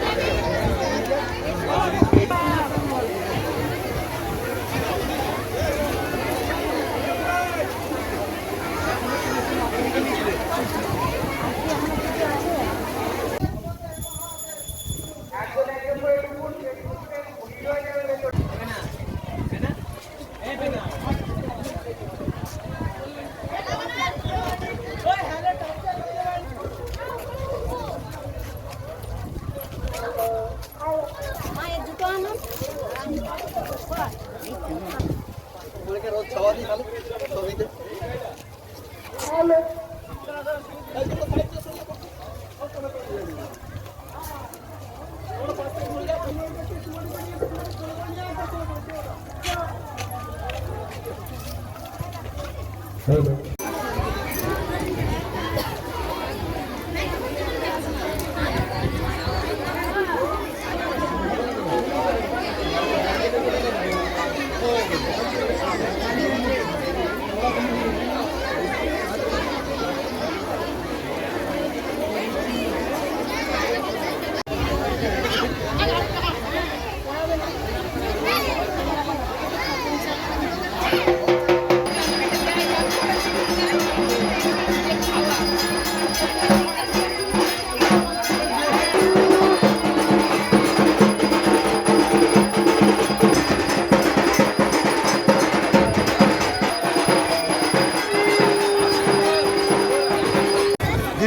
Gracias. থেকে রোজ ছাওয়া দিই খালি ছবিতে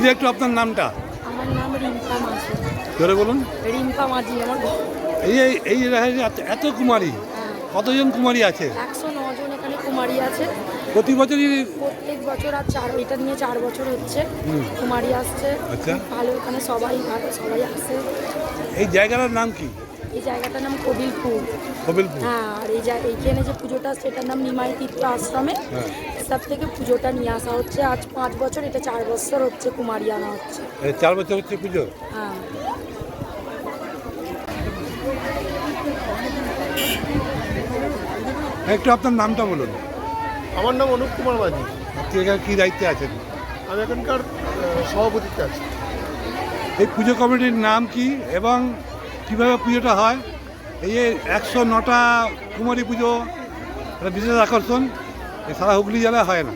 দিদি একটু আপনার নামটা? আমার নাম রিম্পা মাঝি। ধরে বলুন। রিম্পা মাঝি আমার এই এই- এত- কুমারী? কতজন কুমারী আছে? একশো জন এখানে কুমারী আছে। প্রতি বছরই প্রত্যেক বছর আর চার এটা নিয়ে চার বছর হচ্ছে। কুমারী আসছে। আচ্ছা। ভালো এখানে সবাই ভালো সবাই আসে। এই জায়গাটার নাম কি? এই জায়গাটার নাম কবিলপুর। কবিলপুর? হ্যাঁ আর এই জায়গা এইখানে যে পুজোটা সেটার নাম নিমাই তীর্থ আশ্রমে। হ্যাঁ। সব থেকে পুজোটা নিয়ে আসা হচ্ছে। আজ পাঁচ বছর এটা চার বছর হচ্ছে কুমারী আনা হচ্ছে। এই চার বছর হচ্ছে পুজো? হ্যাঁ। একটু আপনার নামটা বলুন। আমার নাম অনুপ কুমার মাঝি। আপনি এখানে কী দায়িত্বে আছেন? আমি এখানকার আহ, সভাপতিত্বে আছি। এই পুজো কমিটির নাম কি এবং কীভাবে পুজোটা হয়? এই যে একশো নটা কুমারী পুজো একটা বিশেষ আকর্ষণ এই সারা হুগলি জেলায় হয় না।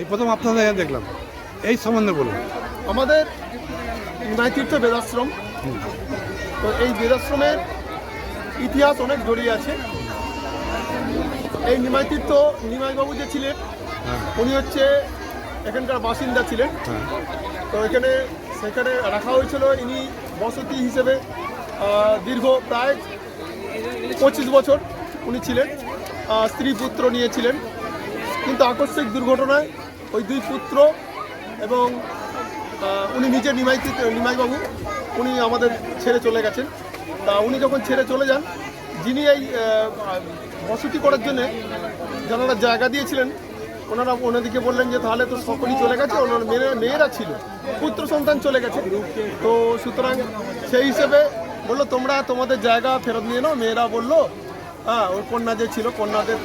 এই প্রথম আপনাদের এখানে দেখলাম। এই সম্বন্ধে বলুন। আমাদের নিমাইতীর্থ বেদাশ্রম তো এই বেদাশ্রমের ইতিহাস অনেক জড়িয়ে আছে। এই নিমাইতীর্থ নিমাইবাবু যে ছিলেন হ্যাঁ। উনি হচ্ছে এখানকার বাসিন্দা ছিলেন। হ্যাঁ। তো এখানে সেখানে রাখা হয়েছিল ইনি বসতি হিসেবে। দীর্ঘ প্রায় পঁচিশ বছর উনি ছিলেন। স্ত্রী পুত্র নিয়েছিলেন। কিন্তু আকস্মিক দুর্ঘটনায় ওই দুই পুত্র এবং উনি নিজে নিমাই নিমাইবাবু, উনি আমাদের ছেড়ে চলে গেছেন। তা উনি যখন ছেড়ে চলে যান, যিনি এই বসতি করার জন্যে যারা জায়গা দিয়েছিলেন, ওনারা ওনাদিকে বললেন যে, তাহলে তো সকলেই চলে গেছে। ওনার মেয়ে, মেয়েরা ছিল, পুত্র সন্তান চলে গেছে। তো সুতরাং সেই হিসেবে বলল, তোমরা তোমাদের জায়গা ফেরত নিয়ে নাও। মেয়েরা বলল হ্যাঁ ওর কন্যা যে ছিল, কন্যাদের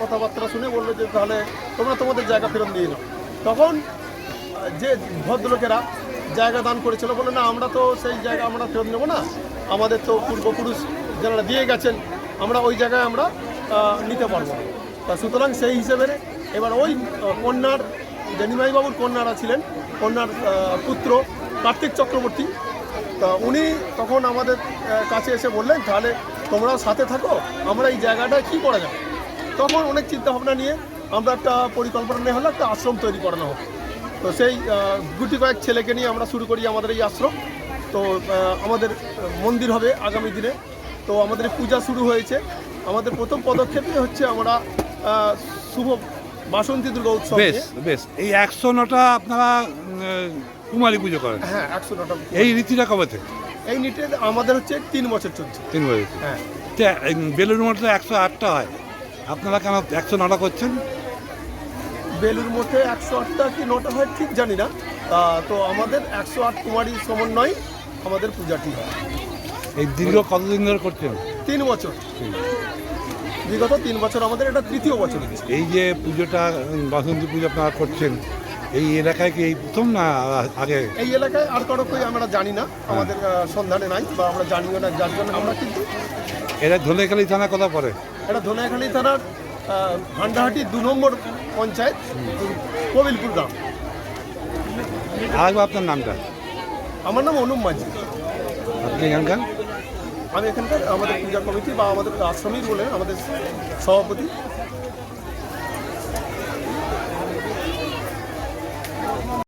কথাবার্তা শুনে বলল যে, তাহলে তোমরা তোমাদের জায়গা ফেরত নিয়ে নাও। তখন যে ভদ্রলোকেরা জায়গা দান করেছিল বলে না, আমরা তো সেই জায়গা আমরা ফেরত নেব না। আমাদের তো পূর্বপুরুষ যারা দিয়ে গেছেন, আমরা ওই জায়গায় আমরা নিতে পারব তা সুতরাং সেই হিসেবে এবার ওই কন্যার যে নিমাইবাবুর কন্যারা ছিলেন। কন্যার পুত্র কার্তিক চক্রবর্তী তা উনি তখন আমাদের কাছে এসে বললেন, তাহলে তোমরাও সাথে থাকো, আমরা এই জায়গাটায় কী করা যাবে? তখন অনেক চিন্তা ভাবনা নিয়ে আমরা একটা পরিকল্পনা নেওয়া হলো, একটা আশ্রম তৈরি করানো হোক। তো সেই গুটি কয়েক ছেলেকে নিয়ে আমরা শুরু করি আমাদের এই আশ্রম। তো আমাদের মন্দির হবে আগামী দিনে। তো আমাদের পূজা শুরু হয়েছে। আমাদের প্রথম পদক্ষেপই হচ্ছে আমরা শুভ বাসন্তী দুর্গা উৎসব বেশ বেশ। এই একশো নটা আপনারা কুমারী পুজো করেন? হ্যাঁ একশো নটা এই রীতিটা কবে থেকে? এই নিটে আমাদের হচ্ছে তিন বছর চলছে। তিন বছর হ্যাঁ। বেলুর মধ্যে একশো আটটা হয়। আপনারা কেন একশো নটা করছেন? বেলুর মধ্যে একশো আটটা কি নটা হয় ঠিক জানি না। তা তো আমাদের একশো আট কুমারী সমন্বয় আমাদের পূজাটি হয়। এই দীর্ঘ কতদিন ধরে করছেন? তিন বছর। বিগত তিন বছর আমাদের এটা তৃতীয় বছর এই যে পুজোটা বাসন্তী পুজো আপনারা করছেন এই এলাকায় কি এই প্রথম না আগে? এই এলাকায় আর কারও কই আমরা জানি না আমাদের সন্ধানে নাই বা আমরা জানিও না যার জন্য আমরা কিন্তু এরা ধনেখালি থানা কথা পড়ে? এটা ধনাখালী থানার ভান্ডাহাটি দু নম্বর পঞ্চায়েত কবিলপুর গ্রাম। আর আপনার নামটা? আমার নাম অনুপ মাঝি। আপনি এখানকার আমি এখানকার আমাদের পূজা কমিটি বা আমাদের আশ্রমীর বলে আমাদের সভাপতি।